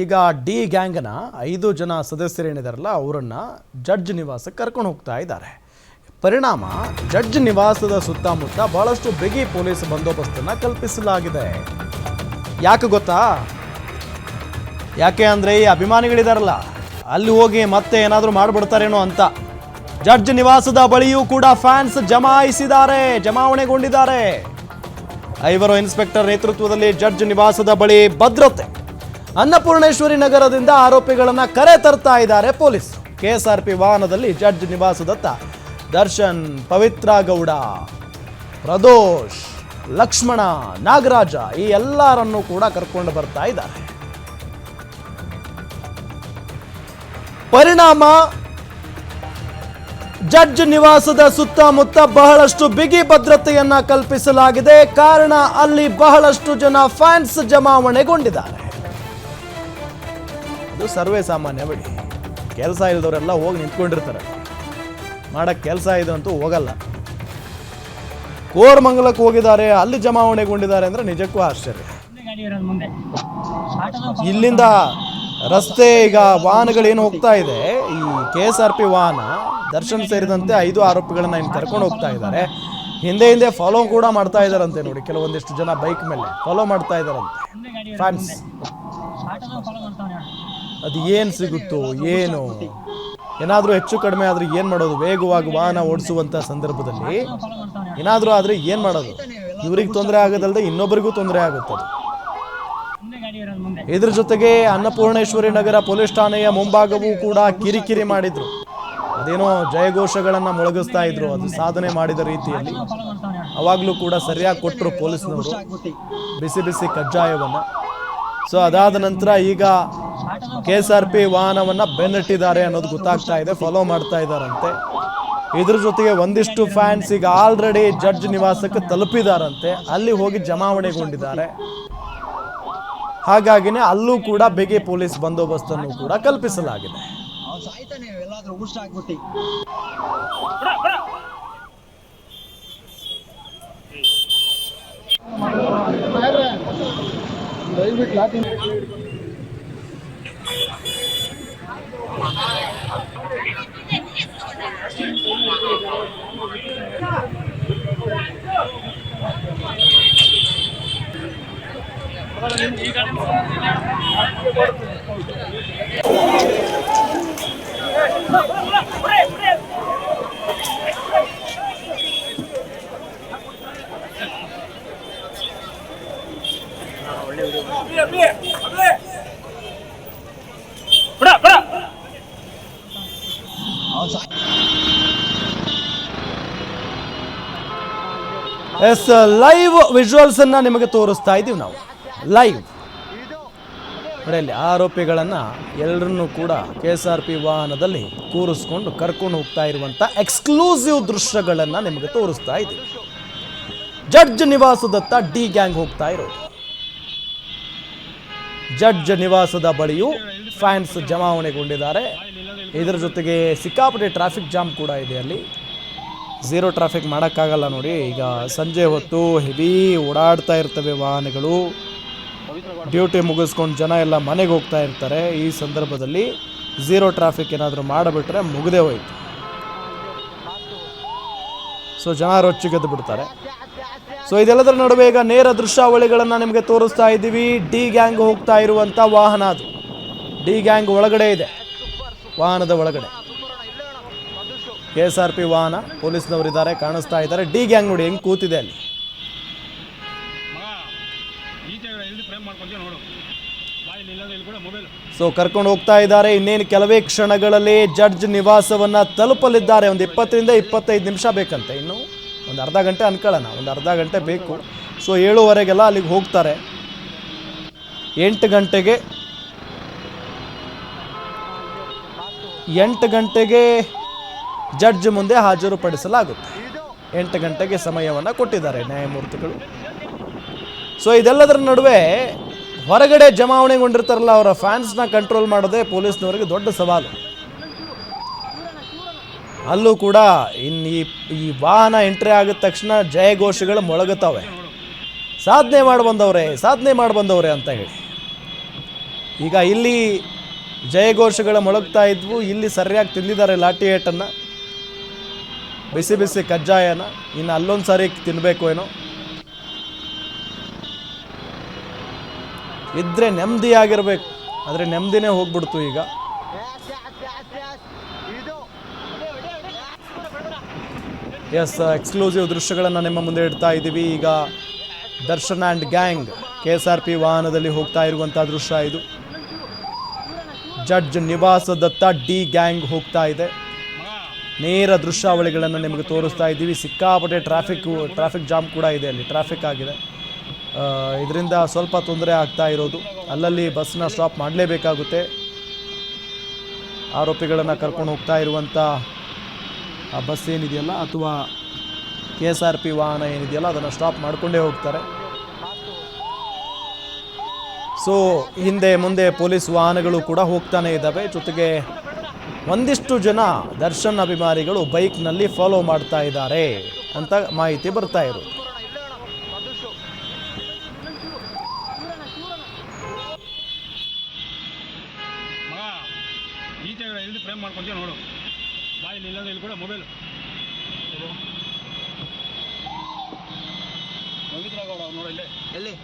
ಈಗ ಡಿ ಗ್ಯಾಂಗ್ನ ಐದು ಜನ ಸದಸ್ಯರೇನಿದಾರಲ್ಲ, ಅವರನ್ನು ಜಡ್ಜ್ ನಿವಾಸಕ್ಕೆ ಕರ್ಕೊಂಡು ಹೋಗ್ತಾ ಇದ್ದಾರೆ. ಪರಿಣಾಮ, ಜಡ್ಜ್ ನಿವಾಸದ ಸುತ್ತಮುತ್ತ ಬಹಳಷ್ಟು ಬಿಗಿ ಪೊಲೀಸ್ ಬಂದೋಬಸ್ತನ್ನ ಕಲ್ಪಿಸಲಾಗಿದೆ. ಯಾಕೆ ಗೊತ್ತಾ? ಯಾಕೆ ಅಂದರೆ ಈ ಅಭಿಮಾನಿಗಳಿದಾರಲ್ಲ, ಅಲ್ಲಿ ಹೋಗಿ ಮತ್ತೆ ಏನಾದರೂ ಮಾಡಿಬಿಡ್ತಾರೇನೋ ಅಂತ. ಜಡ್ಜ್ ನಿವಾಸದ ಬಳಿಯೂ ಕೂಡ ಫ್ಯಾನ್ಸ್ ಜಮಾಯಿಸಿದ್ದಾರೆ, ಜಮಾವಣೆಗೊಂಡಿದ್ದಾರೆ. ಐವರು ಇನ್ಸ್ಪೆಕ್ಟರ್ ನೇತೃತ್ವದಲ್ಲಿ ಜಡ್ಜ್ ನಿವಾಸದ ಬಳಿ ಭದ್ರತೆ. ಅನ್ನಪೂರ್ಣೇಶ್ವರಿ ನಗರದಿಂದ ಆರೋಪಿಗಳನ್ನ ಕರೆ ತರ್ತಾ ಇದ್ದಾರೆ ಪೊಲೀಸ್ ಕೆಎಸ್ಆರ್ಪಿ ವಾಹನದಲ್ಲಿ ಜಡ್ಜ್ ನಿವಾಸದತ್ತ ದರ್ಶನ್ ಪವಿತ್ರ ಗೌಡ ಪ್ರದೋಷ್, ಲಕ್ಷ್ಮಣ, ನಾಗರಾಜ ಈ ಎಲ್ಲರನ್ನೂ ಕೂಡ ಕರ್ಕೊಂಡು ಬರ್ತಾ ಇದ್ದಾರೆ. ಪರಿಣಾಮ, ಜಡ್ಜ್ ನಿವಾಸದ ಸುತ್ತಮುತ್ತ ಬಹಳಷ್ಟು ಬಿಗಿ ಭದ್ರತೆಯನ್ನ ಕಲ್ಪಿಸಲಾಗಿದೆ. ಕಾರಣ, ಅಲ್ಲಿ ಬಹಳಷ್ಟು ಜನ ಫ್ಯಾನ್ಸ್ ಜಮಾವಣೆಗೊಂಡಿದ್ದಾರೆ. ಅದು ಸರ್ವೇ ಸಾಮಾನ್ಯ ಬಿಡಿ. ಕೆಲಸ ಇಲ್ಲದವರೆಲ್ಲ ಹೋಗಿ ನಿಂತ್ಕೊಂಡಿರ್ತಾರೆ. ಮಾಡೋಕ್ಕೆ ಕೆಲಸ ಇದು ಅಂತೂ ಹೋಗಲ್ಲ. ಕೋರ್ಮಂಗಲಕ್ಕೆ ಹೋಗಿದ್ದಾರೆ, ಅಲ್ಲಿ ಜಮಾವಣೆಗೊಂಡಿದ್ದಾರೆ ಅಂದರೆ ನಿಜಕ್ಕೂ ಆಶ್ಚರ್ಯ. ಇಲ್ಲಿಂದ ರಸ್ತೆ, ಈಗ ವಾಹನಗಳೇನು ಹೋಗ್ತಾ ಇದೆ, ಈ ಕೆ ಎಸ್ ಆರ್ ಪಿ ವಾಹನ ದರ್ಶನ್ ಸೇರಿದಂತೆ ಐದು ಆರೋಪಿಗಳನ್ನ ಇನ್ನು ಕರ್ಕೊಂಡು ಹೋಗ್ತಾ ಇದ್ದಾರೆ. ಹಿಂದೆ ಹಿಂದೆ ಫಾಲೋ ಕೂಡ ಮಾಡ್ತಾ ಇದ್ದಾರಂತೆ ನೋಡಿ, ಕೆಲವೊಂದಿಷ್ಟು ಜನ ಬೈಕ್ ಮೇಲೆ ಫಾಲೋ ಮಾಡ್ತಾ ಇದ್ದಾರಂತೆ. ಫ್ಯಾನ್ಸ್ ಅದು ಏನು ಸಿಗುತ್ತೋ ಏನು. ಏನಾದರೂ ಹೆಚ್ಚು ಕಡಿಮೆ ಆದ್ರೆ ಏನು ಮಾಡೋದು? ವೇಗವಾಗಿ ವಾಹನ ಓಡಿಸುವಂಥ ಸಂದರ್ಭದಲ್ಲಿ ಏನಾದರೂ ಆದರೆ ಏನು ಮಾಡೋದು? ಇವ್ರಿಗೆ ತೊಂದರೆ ಆಗೋದಲ್ಲದೆ ಇನ್ನೊಬ್ಬರಿಗೂ ತೊಂದರೆ ಆಗುತ್ತೆ ಇದ್ರ ಜೊತೆಗೆ ಅನ್ನಪೂರ್ಣೇಶ್ವರಿ ನಗರ ಪೊಲೀಸ್ ಠಾಣೆಯ ಮುಂಭಾಗವೂ ಕೂಡ ಕಿರಿಕಿರಿ ಮಾಡಿದ್ರು. ಅದೇನೋ ಜಯಘೋಷಗಳನ್ನು ಮೊಳಗಿಸ್ತಾ ಇದ್ರು. ಅದು ಸಾಧನೆ ಮಾಡಿದ ರೀತಿಯಲ್ಲಿ. ಅವಾಗಲೂ ಕೂಡ ಸರಿಯಾಗಿ ಕೊಟ್ಟರು ಪೊಲೀಸ್ನವರು. ಬಿಸಿ ಬಿಸಿ ಕಜ್ಜಾಯವನ್ನ. ಸೊ ಅದಾದ ನಂತರ ಈಗ ಕೆ ಎಸ್ ಆರ್ ಪಿ ವಾಹನವನ್ನು ಬೆನ್ನಟ್ಟಿದ್ದಾರೆ ಅನ್ನೋದು ಗೊತ್ತಾಗ್ತಾ ಇದೆ ಫಾಲೋ ಮಾಡ್ತಾ ಇದ್ದಾರಂತೆ. ಇದ್ರ ಜೊತೆಗೆ ಒಂದಿಷ್ಟು ಫ್ಯಾನ್ಸ್ ಈಗ ಆಲ್ರೆಡಿ ಜಡ್ಜ್ ನಿವಾಸಕ್ಕೆ ತಲುಪಿದಾರಂತೆ, ಅಲ್ಲಿ ಹೋಗಿ ಜಮಾವಣೆಗೊಂಡಿದ್ದಾರೆ. ಹಾಗಾಗಿನೇ ಅಲ್ಲೂ ಕೂಡ ಬಿಗಿ ಪೊಲೀಸ್ ಬಂದೋಬಸ್ತನ್ನು ಕೂಡ ಕಲ್ಪಿಸಲಾಗಿದೆ. ಅವ್ನು Thank you. Yes, live visuals ಅನ್ನ ನಿಮಗೆ ತೋರಿಸ್ತಾ ಇದ್ದೀವಿ ನಾವು. ಲೈವ್. ಕಡೆಯಲ್ಲಿ ಆರೋಪಿಗಳನ್ನ ಎಲ್ಲರನ್ನೂ ಕೂಡ ಕೆ ಎಸ್ ಆರ್ ಪಿ ವಾಹನದಲ್ಲಿ ಕೂರಿಸ್ಕೊಂಡು ಕರ್ಕೊಂಡು ಹೋಗ್ತಾ ಇರುವಂತ ಎಕ್ಸ್ಕ್ಲೂಸಿವ್ ದೃಶ್ಯಗಳನ್ನು ನಿಮಗೆ ತೋರಿಸ್ತಾ ಇದ್ದೀವಿ. ಜಡ್ಜ್ ನಿವಾಸದತ್ತ ಡಿ ಗ್ಯಾಂಗ್ ಹೋಗ್ತಾ ಇರೋದು. ಜಡ್ಜ್ ನಿವಾಸದ ಬಳಿಯೂ ಫ್ಯಾನ್ಸ್ ಜಮಾವಣೆಗೊಂಡಿದ್ದಾರೆ. ಇದರ ಜೊತೆಗೆ ಸಿಕ್ಕಾಪಟ್ಟೆ ಟ್ರಾಫಿಕ್ ಜಾಮ್ ಕೂಡ ಇದೆ ಅಲ್ಲಿ. ಝೀರೋ ಟ್ರಾಫಿಕ್ ಮಾಡೋಕ್ಕಾಗಲ್ಲ ನೋಡಿ. ಈಗ ಸಂಜೆ ಹೊತ್ತು ಹೆವಿ ಓಡಾಡ್ತಾ ಇರ್ತವೆ ವಾಹನಗಳು. ಡ್ಯೂಟಿ ಮುಗಿಸ್ಕೊಂಡು ಜನ ಎಲ್ಲ ಮನೆಗೆ ಹೋಗ್ತಾ ಇರ್ತಾರೆ. ಈ ಸಂದರ್ಭದಲ್ಲಿ ಝೀರೋ ಟ್ರಾಫಿಕ್ ಏನಾದರೂ ಮಾಡಿಬಿಟ್ರೆ ಮುಗದೆ ಹೋಯ್ತು. ಸೊ ಜನ ರೊಚ್ಚಿಗೆದ್ದು ಬಿಡ್ತಾರೆ. ಸೊ ಇದೆಲ್ಲದರ ನಡುವೆ ಈಗ ನೇರ ದೃಶ್ಯಾವಳಿಗಳನ್ನು ನಿಮಗೆ ತೋರಿಸ್ತಾ ಇದ್ದೀವಿ. ಡಿ ಗ್ಯಾಂಗ್ ಹೋಗ್ತಾ ಇರುವಂಥ ವಾಹನ ಅದು. ಡಿ ಗ್ಯಾಂಗ್ ಒಳಗಡೆ ಇದೆ. ವಾಹನದ ಒಳಗಡೆ. ಕೆ ಎಸ್ ಆರ್ ಪಿ ವಾಹನ ಪೊಲೀಸ್ನವರು ಇದ್ದಾರೆ ಕಾಣಿಸ್ತಾ ಇದ್ದಾರೆ. ಡಿ ಗ್ಯಾಂಗ್ ನೋಡಿ, ಹೆಂಗ್ ಕೂತಿದೆ ಅಲ್ಲಿ? ಸೊ ಕರ್ಕೊಂಡು ಹೋಗ್ತಾ ಇದ್ದಾರೆ. ಇನ್ನೇನು ಕೆಲವೇ ಕ್ಷಣಗಳಲ್ಲಿ ಜಡ್ಜ್ ನಿವಾಸವನ್ನ ತಲುಪಲಿದ್ದಾರೆ. ಒಂದು ಇಪ್ಪತ್ತರಿಂದ ಇಪ್ಪತ್ತೈದು ನಿಮಿಷ ಬೇಕಂತೆ. ಇನ್ನು ಒಂದು ಅರ್ಧ ಗಂಟೆ ಅನ್ಕೊಳ್ಳೋಣ. ಒಂದು ಅರ್ಧ ಗಂಟೆ ಬೇಕು. ಸೊ ಏಳುವರೆಗೆಲ್ಲ ಅಲ್ಲಿಗೆ ಹೋಗ್ತಾರೆ. ಎಂಟು ಗಂಟೆಗೆ ಎಂಟು ಗಂಟೆಗೆ ಜಡ್ಜ್ ಮುಂದೆ ಹಾಜರುಪಡಿಸಲಾಗುತ್ತೆ. ಎಂಟು ಗಂಟೆಗೆ ಸಮಯವನ್ನು ಕೊಟ್ಟಿದ್ದಾರೆ ನ್ಯಾಯಮೂರ್ತಿಗಳು. ಸೊ ಇದೆಲ್ಲದರ ನಡುವೆ ಹೊರಗಡೆ ಜಮಾವಣೆಗೊಂಡಿರ್ತಾರಲ್ಲ, ಅವರ ಫ್ಯಾನ್ಸ್ನ ಕಂಟ್ರೋಲ್ ಮಾಡೋದೇ ಪೊಲೀಸ್ನವರಿಗೆ ದೊಡ್ಡ ಸವಾಲು. ಅಲ್ಲೂ ಕೂಡ ಇನ್ನು ಈ ಈ ವಾಹನ ಎಂಟ್ರಿ ಆಗಿದ ತಕ್ಷಣ ಜಯಘೋಷಗಳು ಮೊಳಗುತ್ತವೆ. ಸಾಧನೆ ಮಾಡಿ ಬಂದವರೇ ಸಾಧನೆ ಮಾಡಿ ಬಂದವರೇ ಅಂತ ಹೇಳಿ. ಈಗ ಇಲ್ಲಿ ಜಯಘೋಷಗಳ ಮೊಳಗ್ತಾ ಇದ್ವು, ಇಲ್ಲಿ ಸರಿಯಾಗಿ ತಿಂದಿದ್ದಾರೆ ಲಾಠಿ ಏಟನ್ನು. ಬಿಸಿ ಬಿಸಿ ಕಜ್ಜಾಯನ ಇನ್ನು ಅಲ್ಲೊಂದು ಸಾರಿ ತಿನ್ನಬೇಕು ಏನೋ. ಇದ್ರೆ ನೆಮ್ಮದಿ ಆಗಿರ್ಬೇಕು ಆದರೆ ನೆಮ್ಮದಿನೇ ಹೋಗ್ಬಿಡ್ತು ಈಗ. ಎಸ್ ಎಕ್ಸ್ಕ್ಲೂಸಿವ್ ದೃಶ್ಯಗಳನ್ನು ನಿಮ್ಮ ಮುಂದೆ ಇಡ್ತಾ ಇದ್ದೀವಿ. ಈಗ Darshan and gang, K S R P ವಾಹನದಲ್ಲಿ ಹೋಗ್ತಾ ಇರುವಂಥ ದೃಶ್ಯ ಇದು. ಜಡ್ಜ್ ನಿವಾಸದತ್ತ ಡಿ ಗ್ಯಾಂಗ್ ಹೋಗ್ತಾ ಇದೆ. ನೇರ ದೃಶ್ಯಾವಳಿಗಳನ್ನು ನಿಮಗೆ ತೋರಿಸ್ತಾ ಇದ್ದೀವಿ. ಸಿಕ್ಕಾಪಟ್ಟೆ ಟ್ರಾಫಿಕ್ಕು ಟ್ರಾಫಿಕ್ ಜಾಮ್ ಕೂಡ ಇದೆ ಅಲ್ಲಿ. ಟ್ರಾಫಿಕ್ ಆಗಿದೆ. ಇದರಿಂದ ಸ್ವಲ್ಪ ತೊಂದರೆ ಆಗ್ತಾ ಇರೋದು. ಅಲ್ಲಲ್ಲಿ ಬಸ್ನ ಸ್ಟಾಪ್ ಮಾಡಲೇಬೇಕಾಗುತ್ತೆ. ಆರೋಪಿಗಳನ್ನು ಕರ್ಕೊಂಡು ಹೋಗ್ತಾ ಇರುವಂಥ ಆ ಬಸ್ ಏನಿದೆಯಲ್ಲ, ಅಥವಾ ಕೆ ಎಸ್ ಆರ್ ಪಿ ವಾಹನ ಏನಿದೆಯಲ್ಲ, ಅದನ್ನು ಸ್ಟಾಪ್ ಮಾಡಿಕೊಂಡೇ ಹೋಗ್ತಾರೆ. ಸೊ ಹಿಂದೆ ಮುಂದೆ ಪೊಲೀಸ್ ವಾಹನಗಳು ಕೂಡ ಹೋಗ್ತಾನೆ ಇದ್ದಾವೆ. ಜೊತೆಗೆ ಒಂದಿಷ್ಟು ಜನ ದರ್ಶನ್ ಅಭಿಮಾನಿಗಳು ಬೈಕ್ನಲ್ಲಿ ಫಾಲೋ ಮಾಡ್ತಾ ಇದ್ದಾರೆ ಅಂತ ಮಾಹಿತಿ ಬರ್ತಾ ಇರು. ಮಗ ಈಚೆ ಎಲ್ಲಿ ಫ್ರೇಮ್ ಮಾಡ್ಕೊಂತೀಯ ನೋಡು. ಇಲ್ಲಿ ಕೂಡ ಮೊಬೈಲ್ ಅವ್ರು ನೋಡು ಇಲ್ಲೇ? ಎಲ್ಲಿ?